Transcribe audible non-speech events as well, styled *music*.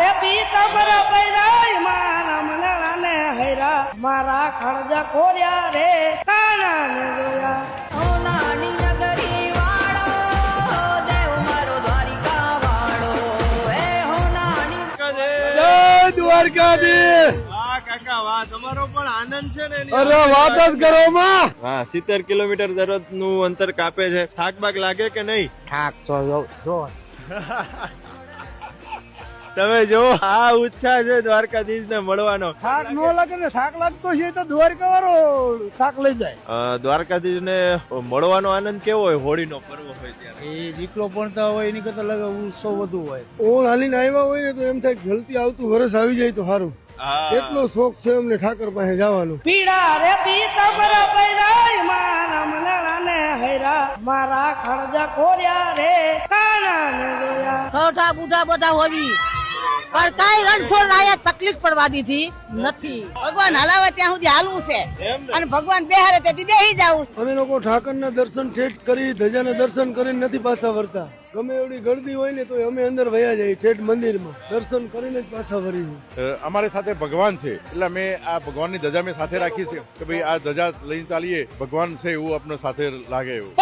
રે પીતાંબર પૈરાય મારા મનડાને હૈરા. મારા ખળજા કોર્યા રે કાણાને જોયા. ઓ નાની નગરી વાળો દેવ મારો દ્વારિકા વાળો. હે હો નાની જય દ્વારકાધીશ. કાકા વાહ તમારો પણ આનંદ છે ને અરે વાત જ કરો માં. હા સિત્તેર કિલોમીટર દરરોજનું અંતર કાપે છે. થાક બાક લાગે કે નહીં? થાક તો જો. *laughs* તમે જો આ ઉત્સાહ છે દ્વારકાધીશ ને મળવાનો. થાક નો લાગે ને થાક લાગતો છે તો દ્વારકા વાળો થાક લઈ જાય. દ્વારકાધીશ ને મળવાનો આનંદ કેવો હોય હોળીનો પર્વ હોય ત્યારે? એ દીકરો ભણતા હોય એની કરતા લગે ઉત્સવ વધુ હોય. ઓણ હાલીને આવ્યા હોય ને તો એમ થાય જલ્દી આવતું વરસ આવી જાય તો સારું એટલો શોખ છે અમને ઠાકર પાસે જવાનો. પીડા રે પીતાંબર પૈરાય મારા મનડાને હૈરા. મારા ખળજા કોર્યા રે કાણાને જોયા. ઠોઠા બુઠા બધા હોવી. પણ કઈ રણછોડ લાયક તકલીફ પડવા દીધી નથી. ભગવાન હલાવે ત્યાં સુધી હાલવું છે. અને ભગવાન બેહારે તેથી બેહી જાવું અમે લોકો ઠાકર ના દર્શન ઠેઠ કરી ધજાના દર્શન કરીને નથી પાછા વરતા ગમે એવડી ગળદી હોય ને તો અમે અંદર વયા જઈએ ઠેઠ મંદિરમાં. દર્શન કરીને જ પાછા વરી અ, અમારી સાથે ભગવાન છે. એટલે અમે આ ભગવાનની ધજા મેં સાથે રાખી છે કે ભાઈ આ ધજા લઈને ચાલીએ. ભગવાન છે એવું આપણે સાથે લાગે એવું.